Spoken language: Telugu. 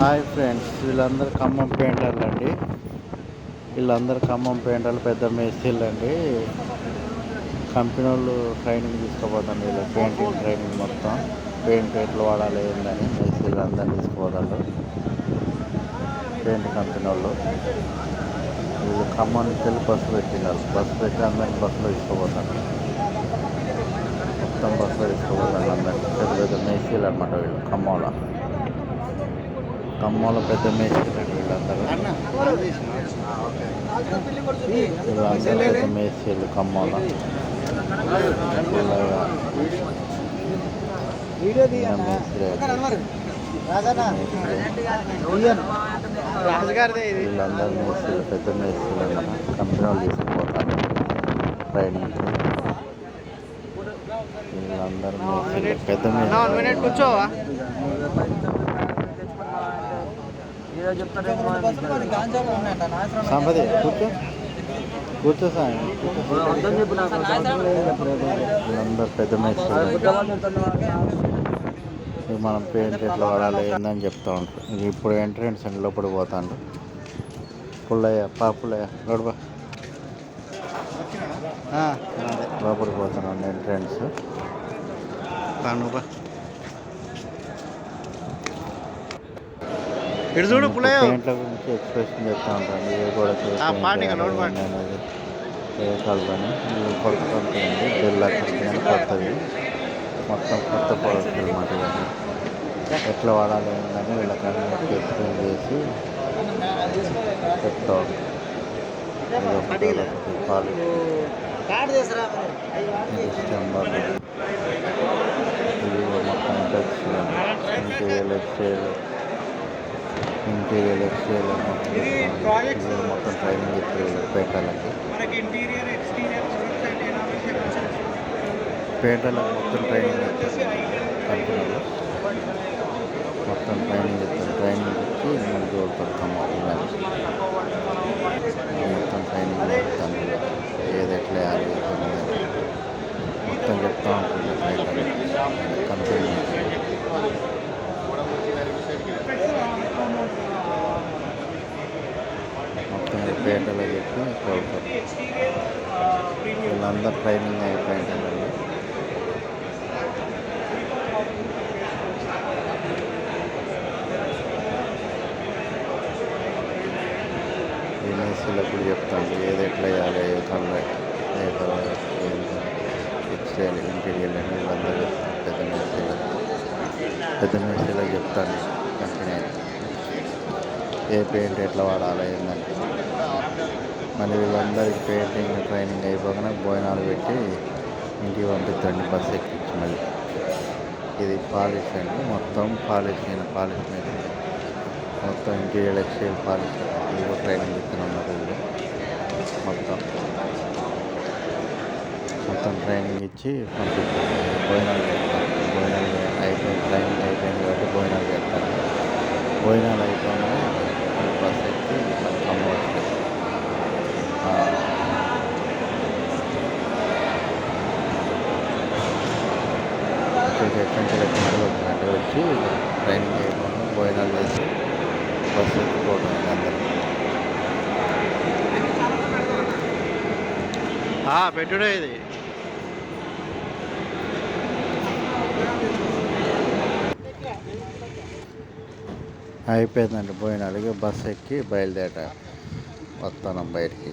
హాయ్ ఫ్రెండ్స్ వీళ్ళందరూ ఖమ్మం పెయింటర్లు అండి వీళ్ళందరూ ఖమ్మం పెయింటర్లు పెద్ద మేస్త్రీలు అండి కంపెనీ వాళ్ళు ట్రైనింగ్ తీసుకోపోతాను వీళ్ళు పెయింటింగ్ ట్రైనింగ్ మొత్తం. పెయింట్ ఎట్లా వాడాలి ఏందని మేస్త్రీలు అందరూ తీసుకుపోతారు. పెయింట్ కంపెనీ వాళ్ళు వీళ్ళు ఖమ్మం నుంచి వెళ్ళి బస్సు పెట్టినారు బస్సు పెట్టి అందరినీ బస్సులో తీసుకుపోతారు మొత్తం బస్సులో తీసుకుపోతారు అందరినీ పెద్ద పెద్ద మేస్త్రీలు అనమాట వీళ్ళు ఖమ్మంలో. ఖమ్మంలో పెద్ద మేస్త్రీలు అండి వీళ్ళందరూ. వీళ్ళందరూ పెద్ద మేస్త్రీలు ఖమ్మంలో. మేస్త్రి వీళ్ళందరూ మేస్త్రీలు పెద్ద మేస్త్రీలు అన్నమాట. కంపెనీ వాళ్ళు తీసుకుపోతారు. ట్రైనింగ్. వీళ్ళందరూ పెద్ద కూర్చోవా? సంపది కూర్చో. కూర్చో సాయం వీళ్ళందరూ పెద్ద మనం పెయింట్ ఎట్లా వాడాలి ఏందని చెప్తా ఉంటారు. ఇప్పుడు ఎంట్రెన్స్ అండి లోపలికి పోతాండ్రు పుల్లయ్య పా పుల్లయ్య లోపలికి పోతున్నాం ఎంట్రెన్స్ ఇటు చూడు పుల్లయ్య. పెయింట్ల గురించి ఎక్స్ప్రెషన్ చెప్తా ఉంటాను. ఏ కూడా. అనేది ఏ కలపని. ఇది కొత్త కంపెనీ అండి బిర్లా కంపెనీ అని కొత్తది. మొత్తం కొత్త ప్రోడక్ట్ అనమాట ఎట్లా వాడాలి ఏంటని వీళ్ళకన్నీ ఎక్స్ప్లెయిన్ చేసి చెప్తా ఇది మొత్తం ఇంటీరియల్ ఎక్స్టైల్ ఇంటీరియల్ ఎక్స్టైల్ మొత్తం మొత్తం ట్రైనింగ్ ఇస్తారు పేటలకి ఇంటీరియర్ పేటలకు మొత్తం ట్రైనింగ్ కంపెనీలో మొత్తం ట్రైనింగ్ ఇస్తారు ట్రైనింగ్ ఇచ్చి మనకి తోలుతారు ఖమ్మం మొత్తం ట్రైనింగ్ ఇస్తాను ఏది ఎట్లా వేయాలి ఏది అనేది మొత్తం చెప్తా ఉంటుంది ట్రైనర్ కంపెనీ మొత్తం పేటలో చెప్పి వీళ్ళందరూ ట్రైనింగ్ అయిపోయింటారండి ఈ మేస్త్రీలకు చెప్తాను. ఏది ఎట్లా చేయాలి ఏ కలర్ ఏ కలర్ ఎక్స్టైల్ ఇంటీరియల్ అని వీళ్ళందరూ చెప్తారు పెద్ద మేస్త్రీలకు పెద్ద మేస్త్రీలకు చెప్తాను కంపెనీ ఏ పెయింట్ ఎట్లా వాడాలి ఏందని మళ్ళీ వీళ్ళందరికీ పెయింటింగ్ ట్రైనింగ్ అయిపోగానే భోజనాలు పెట్టి ఇంటికి పంపిద్దండి బస్సు ఎక్కించి మళ్ళీ ఇది పాలిష్ అండి మొత్తం పాలిష్ అయిన పాలిష్ మీద మొత్తం ఇంటీరియర్ ఎక్స్టైల్ పాలిష్ ఇది ట్రైనింగ్ ఇస్తున్నారు వీళ్ళు మొత్తం మొత్తం ట్రైనింగ్ ఇచ్చి పంపిస్తారు భోజనాలు భోజనాలు అయిపోయింది. టైం అయిపోయింది కాబట్టి భోజనాలు చేస్తారు. భోజనాలు అయిపోయినా బస్ ఎక్కి మళ్ళీ ఖమ్మం వస్తుంది ఆ, ఎక్కడి నుంచి ఎక్కడి వచ్చినట్టు వచ్చి ట్రైనింగ్ అయిపోయినా భోజనాలు చేసి బస్సు ఎక్కిపోవడం అందరూ. పెట్టుడే ఇది. అయిపోయిందండి. భోజనాలు బస్సు ఎక్కి బయలుదేరా వస్తాను బయటికి.